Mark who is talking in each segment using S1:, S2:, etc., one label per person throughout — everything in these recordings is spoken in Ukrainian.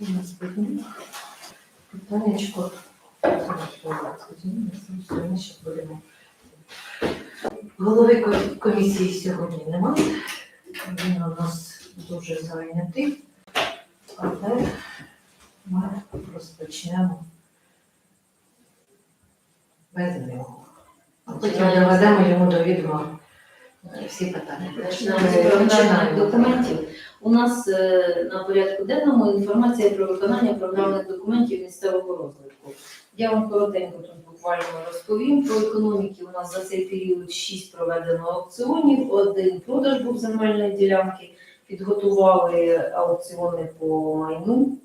S1: Наступне питаннячко. Голови комісії сьогодні немає. Він у нас дуже зайнятий. Але ми розпочнемо без нього. А Потім доведемо йому до відома е, всі питання.
S2: Починаємо з документів. У нас е, на порядку денному інформація про виконання програмних документів місцевого розвитку. Я вам коротенько тут буквально розповім про економіки. У нас за цей період 6 проведено аукціонів, один продаж був земельної ділянки, підготували аукціони по майну,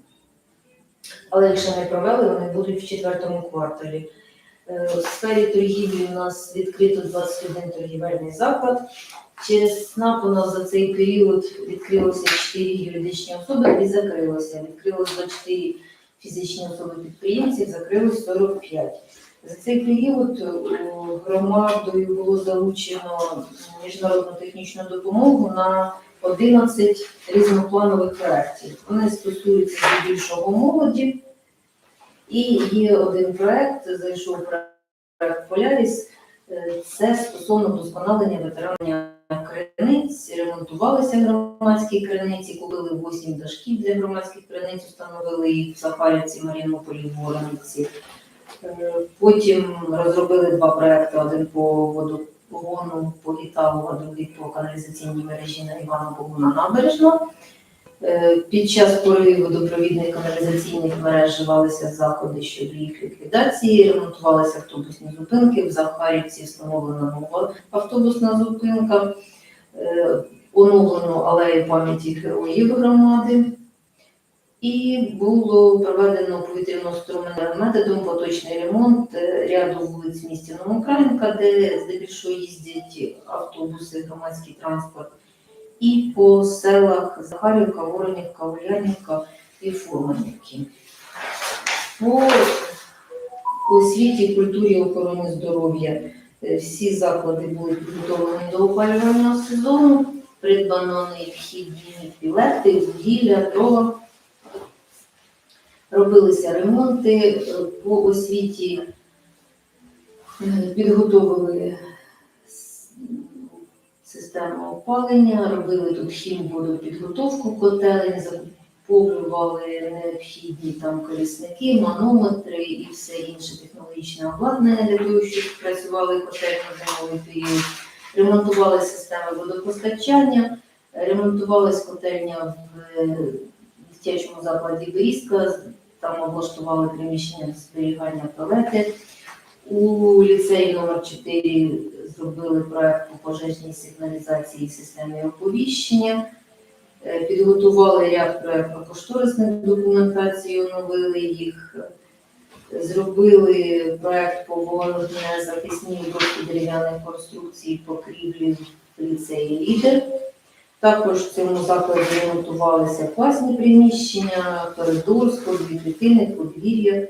S2: але якщо не провели, вони будуть в четвертому кварталі. Е, У сфері торгівлі у нас відкрито 21 торгівельний заклад. Через СНАП у нас за цей період відкрилося 4 юридичні особи і закрилося. Відкрилось 24 фізичні особи підприємців, закрилось 45. За цей період е, громадою було залучено міжнародну технічну допомогу на 11 різнопланових проєктів. Вони стосуються здебільшого молоді. І є один проєкт, зайшов проєкт Поляріс. Е, Це стосовно вдосконалення ветеранів криниць, ремонтувалися громадські криниці, купили 8 дашків для громадських криниць, встановили їх в Сахарівці, Марінополі, Ворониці. Е, Потім розробили два проекти: один по водопогону по Гіталу, а другий по каналізаційній мережі на Івана Богуна набережна. Е, Під час пориву водопровідних каналізаційних мереж вживалися заходи щодо їх ліквідації, ремонтувалися автобусні зупинки. В Захарівці встановлена нова автобусна зупинка, е, оновлено алею пам'яті героїв громади. І було проведено повітряно-струменевим методом поточний ремонт е, ряду вулиць в місті Новоукраїнка, де здебільшого їздять автобуси, громадський транспорт і по селах Захарівка, Воронівка, Ульянівка і Фурманівки. По освіті, культурі, охороні здоров'я е, всі заклади були підготовлені до опалювального сезону, придбано необхідні білети, вугілля, дрова. Робилися ремонти е, по освіті, е, підготовили систему опалення, робили тут хімводопідготовку котелень, закуповували необхідні там колісники, манометри і все інше технологічне обладнання для того, щоб працювали котельні зимовий період. Ремонтували системи водопостачання, ремонтувалась котельня в е, дитячому закладі Берізка, там облаштували приміщення зберігання туалети. У ліцеї номер 4 зробили проект по пожежній сигналізації і системі оповіщення. Е, Підготували ряд проектно-кошторисних документацій, оновили їх. Зробили проект по вогнезахисній обробці дерев'яних конструкцій покрівлі ліцеї лідер. Також в цьому закладі ремонтувалися класні приміщення, коридор, сходові клітини, подвір'я,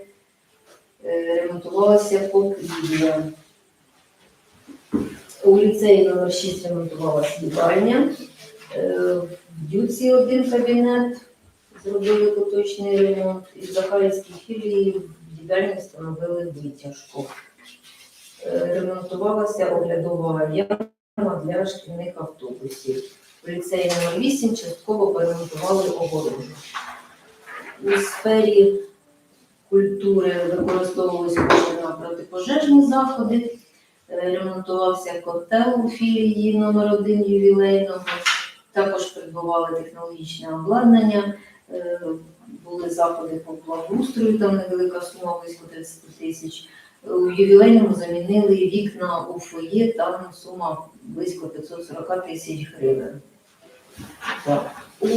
S2: Е, ремонтувалася покрівля. У ліцеї номер 6 ремонтувалася їдальня. Е, В Дюці один кабінет зробили поточний ремонт. І в Захарівській філії в їдальні встановили витяжку. Е, Ремонтувалася оглядова яма для шкільних автобусів. В ліцеї номер 8 частково поремонтували огорожу. У сфері культури використовувалися на протипожежні заходи. Ремонтувався котел у філії номер 1 ювілейного. Також придбували технологічне обладнання. Е, Були заходи по благоустрою, там невелика сума близько 30 тисяч. У ювілейному замінили вікна у фоє, там сума близько 540 тисяч гривень. Так. У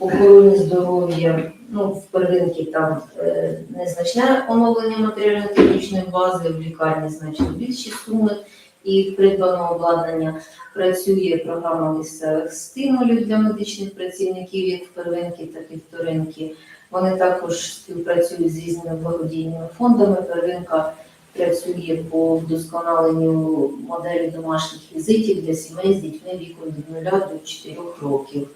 S2: охороні здоров'я, ну, в первинці там е, незначне оновлення матеріально-технічної бази, в лікарні значно більші суми і придбано обладнання. Працює програма місцевих стимулів для медичних працівників як в первинки, так і вторинки. Вони також співпрацюють з різними благодійними фондами. Первинка працює по вдосконаленню моделі домашніх візитів для сімей з дітьми віком від 0 до 4 років.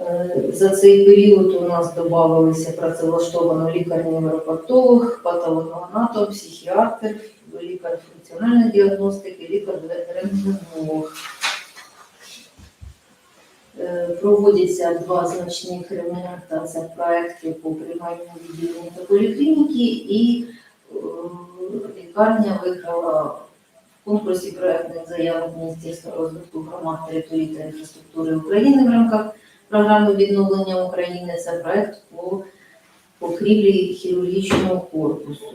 S2: Е, За цей період у нас додавалися працевлаштовано лікар-невропатолог, патологоанатом, психіатр, лікар функціональної діагностики, лікар-рентгенолог. Е, Проводяться два значних це проекти по приймальному відділенню та поліклініки і лікарня виграла в конкурсі проектних заявок Міністерства розвитку громад, території та інфраструктури України в рамках програми відновлення України. Це проект по покрівлі хірургічного корпусу.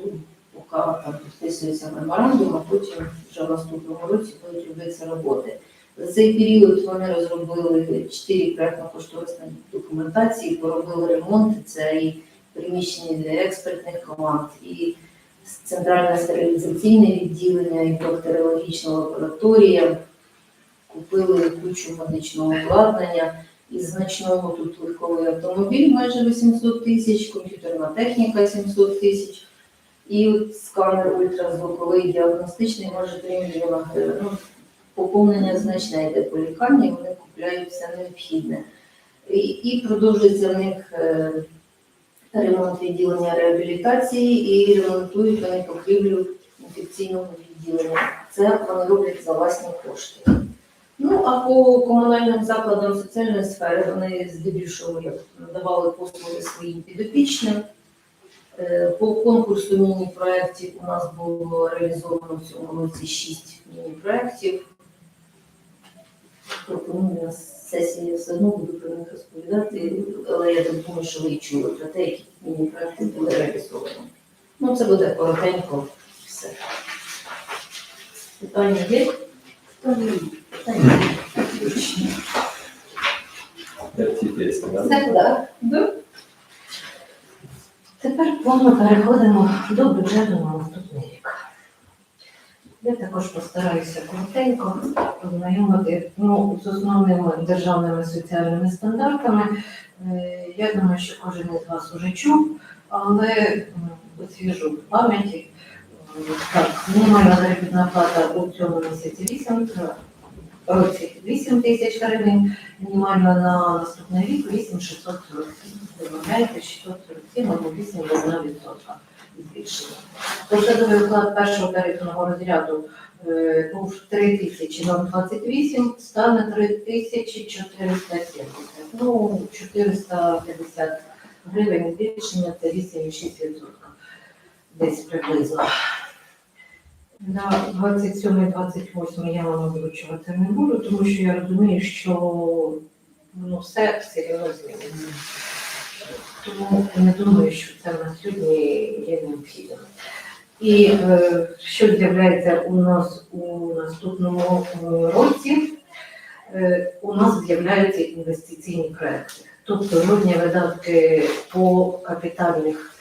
S2: Поки там підписується меморандум, а потім вже в наступному році будуть робитися роботи. За цей період вони розробили чотири проектно-кошторисні документації, поробили ремонти. Це і приміщення для експертних команд, і центральне стерилізаційне відділення, і бактеріологічна лабораторія. Купили кучу медичного обладнання. Із значного тут легковий автомобіль майже 800 тисяч, комп'ютерна техніка 700 тисяч. І сканер ультразвуковий діагностичний майже 3 мільйона гривень. Ну, поповнення значне йде по лікарні, вони купляють все необхідне. І, і продовжується в них е, ремонт відділення реабілітації і ремонтують вони покрівлю інфекційного відділення. Це вони роблять за власні кошти. Ну, а по комунальним закладам соціальної сфери вони здебільшого як надавали послуги своїм підопічним. Е, По конкурсу міні-проєктів у нас було реалізовано в цьому році 6 міні-проєктів. Пропоную на сесії я все одно буду про них розповідати, але я так думаю, що ви чули про те, які міні-проєкти були реалізовані. Ну, це буде коротенько все. Питання є? Питання.
S1: Тепер плавно переходимо до бюджету на. Я також постараюся коротенько познайомити ну, з основними державними соціальними стандартами. Е, Я думаю, що кожен із вас уже чув, але освіжу пам'яті. Е, Так, мінімальна заробітна плата у цьому місяці 8, е, році 8 тисяч гривень, мінімальна на наступний рік 8647. Вимагаєте 647 або 8,1% збільшення. Посадовий оклад першого тарифного розряду е, був 3028, стане 3470. Ну, 450 гривень збільшення це 8,6%. Десь приблизно. На 27-28 я вам озвучувати не буду, тому що я розумію, що ну, все все рівно зміниться. Тому не думаю, що це на сьогодні є необхідним. І е, що з'являється у нас у наступному е, році, е, у нас з'являються інвестиційні проекти. Тобто жодні видатки по капітальних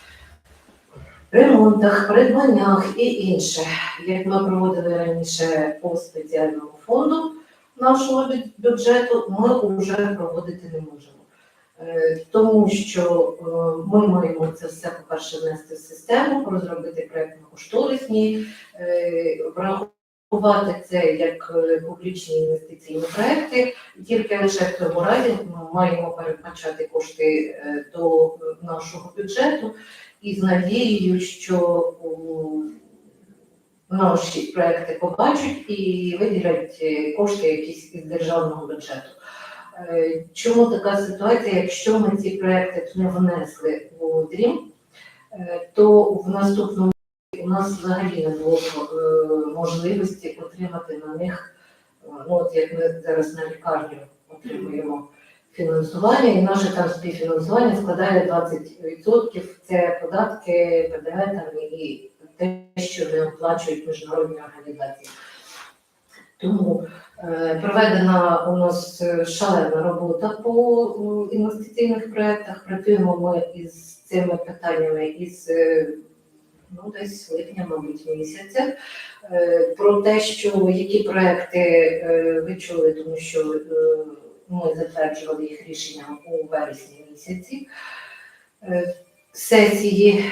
S1: ремонтах, придбаннях і інше, як ми проводили раніше по спеціальному фонду нашого бюджету, ми вже проводити не можемо. Е, Тому що е, ми маємо це все, по-перше, внести в систему, розробити проєктно-кошторисні, е, врахувати це як публічні інвестиційні проекти. Тільки лише в тому разі ми маємо передбачати кошти до нашого бюджету і з надією, що наші проекти побачать і виділять кошти якісь із державного бюджету. Е, Чому така ситуація? Якщо ми ці проекти не внесли у дрім, е, то в наступному у нас взагалі не було е, можливості отримати на них, ну от як ми зараз на лікарню отримуємо фінансування, і наше там співфінансування складає 20%. Це податки, ПДВ там і те, що не оплачують міжнародні організації. Тому е, проведена у нас е, шалена робота по інвестиційних проєктах. Працюємо ми із цими питаннями із е, ну, десь липня, мабуть, місяця. Про те, що які проекти ви чули, тому що ми затверджували їх рішенням у вересні місяці. Сесії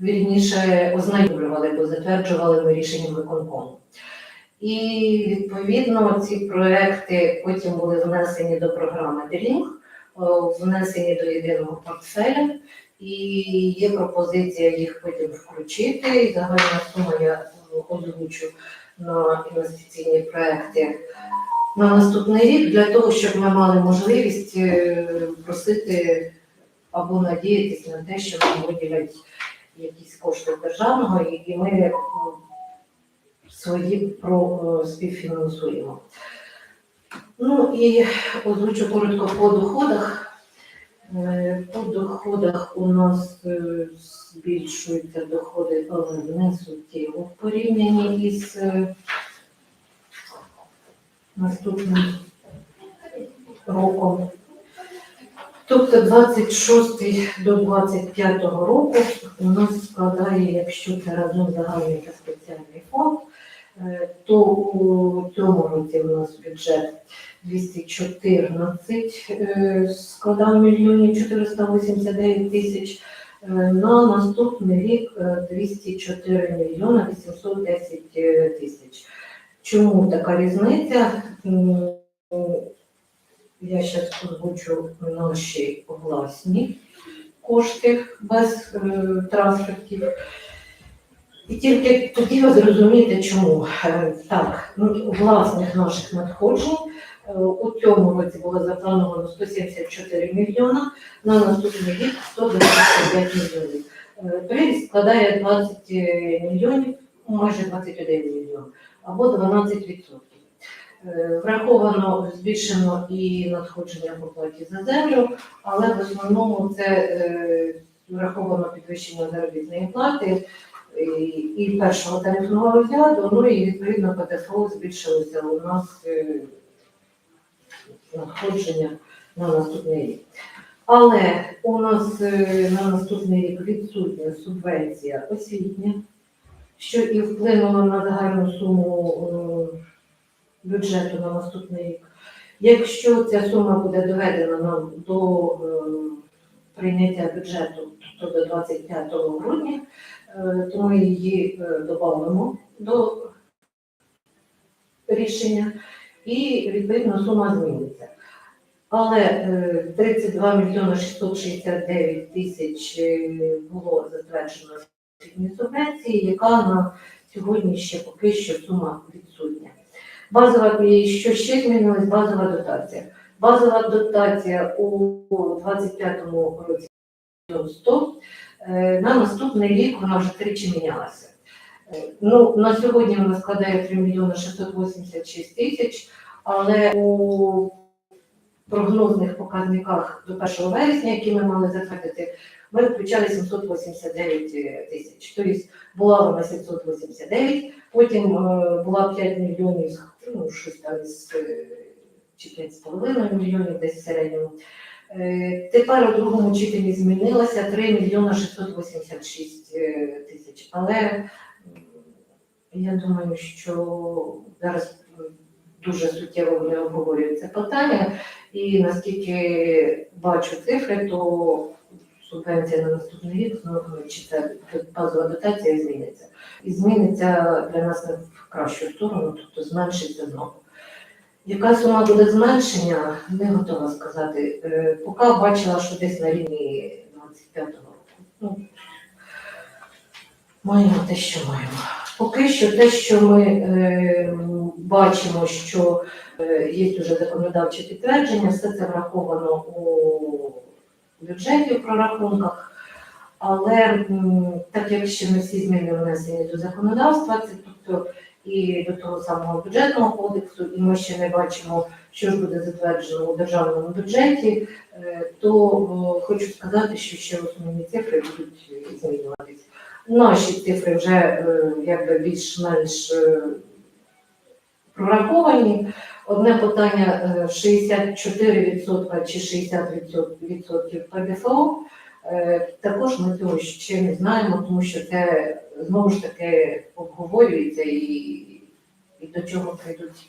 S1: вірніше ознайомлювали, бо затверджували ми рішенням виконкому. І відповідно ці проекти потім були внесені до програми Дрінг. внесені до єдиного портфеля, і є пропозиція їх потім включити. І загальна сума я озвучу на інвестиційні проекти на наступний рік для того, щоб ми мали можливість е, просити або надіятися на те, що нам виділять якісь кошти державного, і і ми свої про е, співфінансуємо. Ну і озвучу коротко по доходах. Е, По доходах у нас е, збільшуються доходи, але не суттєво в порівнянні із наступним роком. Тобто 26 до 25 року у нас складає, якщо це разом загальний та спеціальний фонд, то у цьому році у нас бюджет 214 е, складав мільйонів 489 тисяч. Е, На наступний рік е, 204 мільйона 810 е, тисяч. Чому така різниця? Я зараз озвучу наші власні кошти без е, трансфертів. І тільки тоді ви зрозумієте, чому. Е, Так, ну, власних наших надходжень е, у цьому році було заплановано 174 мільйона, на наступний рік 195 мільйонів. Е, Приріст складає 20 мільйонів, майже 21 мільйон, або 12%. Е, Враховано збільшено і надходження по платі за землю, але в основному це е, враховано підвищення заробітної плати і, першого тарифного розряду, ну і відповідно ПДФО збільшилося у нас е, надходження на наступний рік. Але у нас е, на наступний рік відсутня субвенція освітня, що і вплинуло на загальну суму е, бюджету на наступний рік. Якщо ця сума буде доведена нам до прийняття бюджету, то до 25 грудня, е, то ми її е, додамо до рішення і відповідно сума зміниться. Але е, 32 мільйони 669 тисяч е, було затверджено субвенції, яка на сьогодні ще поки що сума відсутня. Базова що ще змінилась базова дотація. Базова дотація у 25-му році 100, е, на наступний рік вона вже тричі мінялася. Е, Ну, на сьогодні вона складає 3 мільйони 686 тисяч, але у прогнозних показниках до 1 вересня, які ми мали затвердити, ми включали 789 тисяч. Тобто була вона 789, потім е, була 5 мільйонів, ну, щось там з е, чи 5,5 мільйонів десь в середньому. Е, Тепер у другому читанні змінилося 3 мільйона 686 е, тисяч. Але я думаю, що зараз дуже суттєво не обговорюється питання, і наскільки бачу цифри, то субвенція на наступний рік, ну, чи це базова дотація зміниться. І зміниться для нас не в кращу сторону, тобто зменшиться знову. Яка сума буде зменшення, не готова сказати. Е, Поки бачила, що десь на рівні 25-го року. Ну, маємо те, що маємо. Поки що те, що ми е, бачимо, що е, є вже законодавче підтвердження, все це враховано у бюджеті в прорахунках. Але м, так як ще не всі зміни внесені до законодавства, це тобто і до того самого бюджетного кодексу, і ми ще не бачимо, що ж буде затверджено у державному бюджеті, е, то хочу сказати, що ще основні цифри будуть змінюватись. Наші цифри вже е, якби більш-менш е, прораховані. Одне питання е, 64% чи 60% ПДФО. Е, Також ми цього ще не знаємо, тому що це знову ж таки обговорюється і, і до чого прийдуть,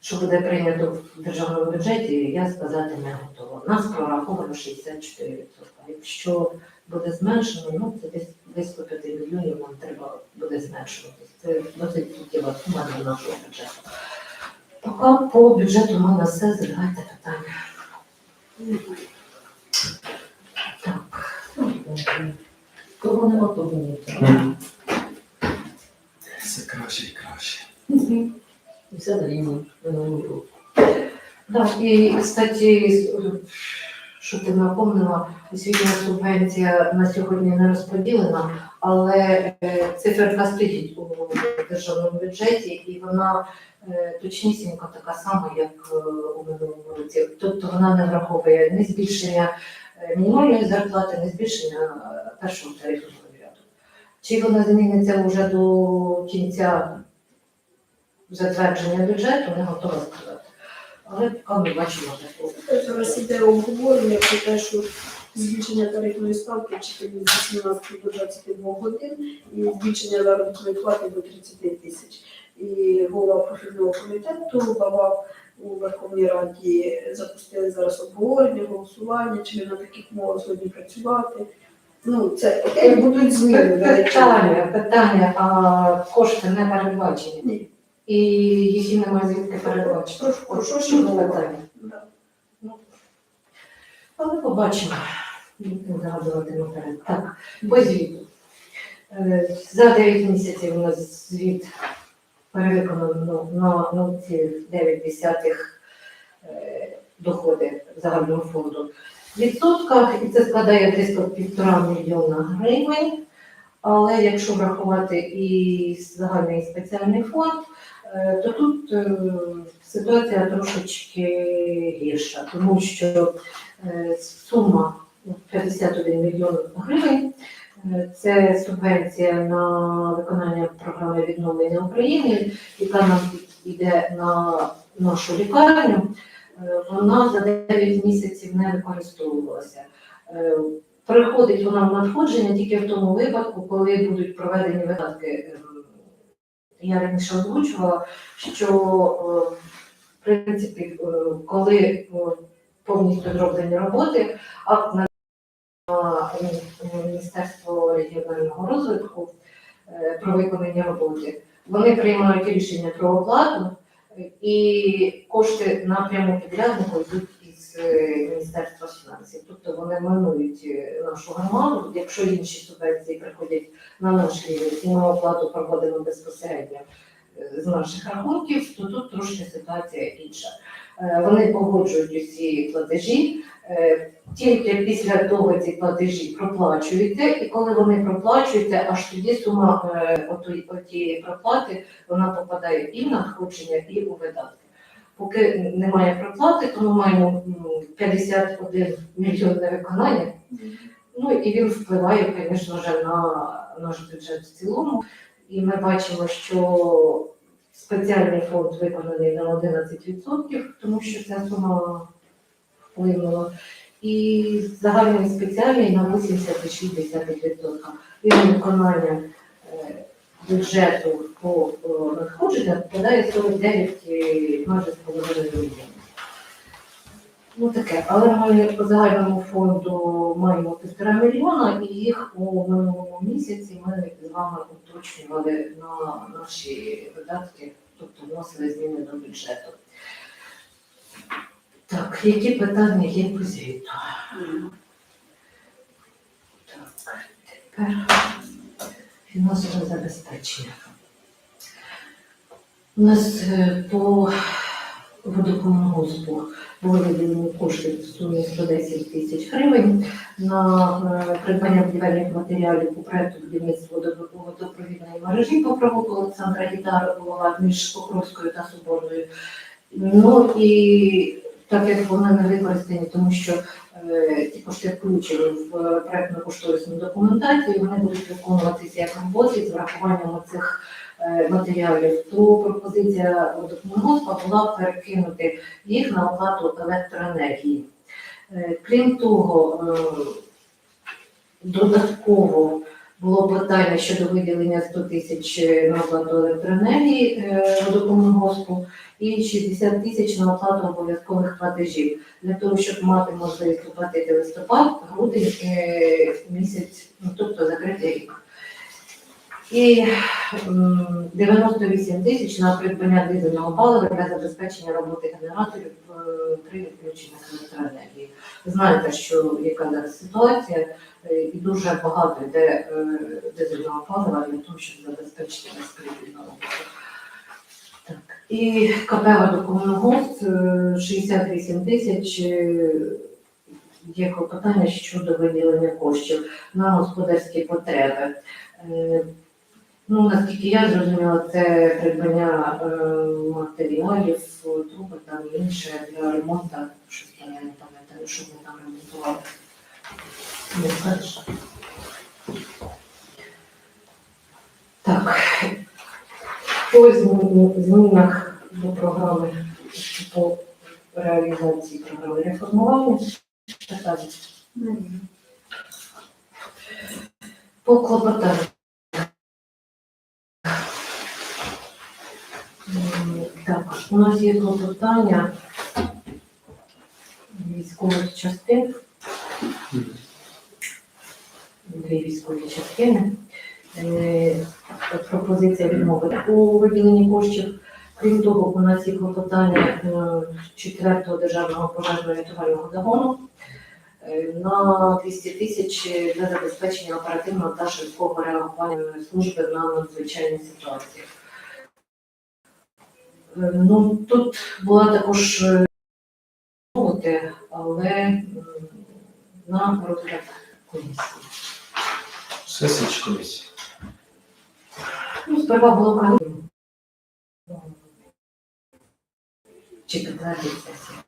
S1: що буде прийнято в державному бюджеті, я сказати не готова. Нас прораховано 64%. Якщо буде зменшено, ну це десь близько 5 мільйонів нам треба буде зменшуватись. Це досить суттєва сума для нашого бюджету. Поки по бюджету в все, задавайте питання.
S2: Кого нема, того ні.
S3: Все краще і краще.
S2: І все на рівні минулого року.
S1: Так, і, кстати, що ти напомнила, освітня субвенція на сьогодні не розподілена, але е, циферка стоїть у державному бюджеті, і вона е, точнісінько така сама, як е, у минулому році. Тобто вона не враховує ні збільшення мінімальної зарплати, ні збільшення е, першого тарифного ряду. Чи вона зміниться вже до кінця затвердження бюджету, не готова сказати. Але поки ми бачимо таку.
S4: Зараз іде обговорення про те, що збільшення тарифної ставки вчителів з 18 до 22 годин і збільшення заробітної плати до 30 тисяч. І голова профільного комітету давав у Верховній Раді запустили зараз обговорення, голосування, чи ми на таких мовах сьогодні працювати. Ну, це окей, будуть зміни.
S1: Питання, питання, а кошти не передбачені.
S4: Ні.
S1: І їх немає звідки передбачити.
S4: Прошу, прошу,
S1: Що
S4: що
S1: ж
S4: було.
S1: питання?
S4: Да.
S1: Ну, Але побачимо. Не згадувати наперед. Так, по звіту. Е, За 9 місяців у нас звіт перевиконано на 0,9 е, доходи загального фонду в відсотках, і це складає десь півтора мільйона гривень. Але якщо врахувати і загальний спеціальний фонд, е, то тут е, ситуація трошечки гірша, тому що сума 51 мільйон гривень. Е, Це субвенція на виконання програми відновлення України, яка нам йде на нашу лікарню. Е, Вона за 9 місяців не використовувалася. Е, Приходить вона в надходження тільки в тому випадку, коли будуть проведені видатки. Я раніше озвучувала, що в принципі, коли повністю зроблені роботи, акт на Міністерство регіонального розвитку е, про виконання роботи, вони приймають рішення про оплату, і кошти напряму підряднику йдуть із е, Міністерства фінансів. Тобто вони минують е, нашу громаду. Якщо інші субвенції приходять на наш рівень, і ми оплату проводимо безпосередньо з наших рахунків, то тут трошки ситуація інша. Е, Вони погоджують усі платежі. е, Тільки після того ці платежі проплачуєте, і коли вони проплачуєте, аж тоді сума е, отієї проплати вона попадає і в надходження, і у видатки. Поки немає проплати, то ми маємо 51 мільйон на виконання. Ну і він впливає, звісно на наш бюджет в цілому. І ми бачимо, що спеціальний фонд виконаний на 11%, тому що ця сума вплинула. І загальний спеціальний на 86%. І виконання е, бюджету по е, надходженням складає 49 е, майже з половиною мільйонів. Ну таке, але ми по загальному фонду маємо півтора мільйона, і їх у минулому місяці ми з вами уточнювали на наші видатки, тобто вносили зміни до бюджету. Так, які питання є по звіту? Так, тепер фінансове забезпечення. У нас е, по водокомунгоспу були виділені кошти в сумі 110 тисяч гривень на е, придбання будівельних матеріалів по проекту будівництва водо- водопровідної мережі по провулку Олександра Гітарова між Покровською та Соборною. Ну і так як вони не використані, тому що е, ті кошти включені в е, проектно-кошторисну документацію, вони будуть виконуватися як роботи з врахуванням цих матеріалів, то пропозиція водокомунгоспа була перекинути їх на оплату електроенергії. Е, Крім того, е, додатково було питання щодо виділення 100 тисяч на оплату електроенергії е, водокомунгоспу і 60 тисяч на оплату обов'язкових платежів для того, щоб мати можливість оплатити листопад, грудень е, місяць, ну тобто закритий рік. І 98 тисяч на придбання дизельного палива для забезпечення роботи генераторів е, при відключенні електроенергії. Ви знаєте, що яка зараз ситуація, е, і дуже багато йде е, дизельного палива для того, щоб забезпечити безперебійну роботу. Так. І КП «Водокомунгос» е, 68 тисяч. Є клопотання щодо виділення коштів на господарські потреби. Ну, наскільки я зрозуміла, це придбання е, матеріалів, труби там і інше для ремонту. Щось там я не пам'ятаю, що ми там ремонтували. Не скажеш? Так. По змінах до програми по реалізації програми реформування. По клопотанню. М, Так, у нас є клопотання військових частин. Дві військові частини. Е, Пропозиція відмови у виділенні коштів. Крім того, у нас є клопотання е, четвертого державного пожежно-рятувального загону е, на 200 тисяч для забезпечення оперативного та швидкого реагування служби на надзвичайні ситуації. Е, Ну, тут була також е, мовити, але на розгляд комісії.
S3: Сесія чи комісія?
S1: Ну, сперва було комісія. Чи підтвердить сесія.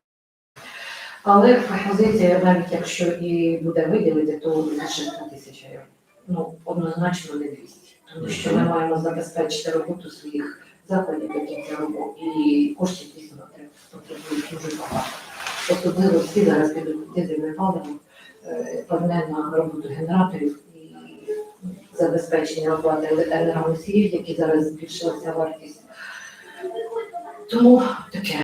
S1: Але пропозиція, навіть якщо і буде виділити, то лише 3 тисячі євро. Ну, однозначно не 200. Тому що ми маємо забезпечити роботу своїх закладів, це і коштів дійсно потребують дуже багато. Особливо всі зараз підуть дизельне паливо, е, певне на роботу генераторів і забезпечення оплати енергоносіїв, які зараз збільшилася вартість. Тому таке.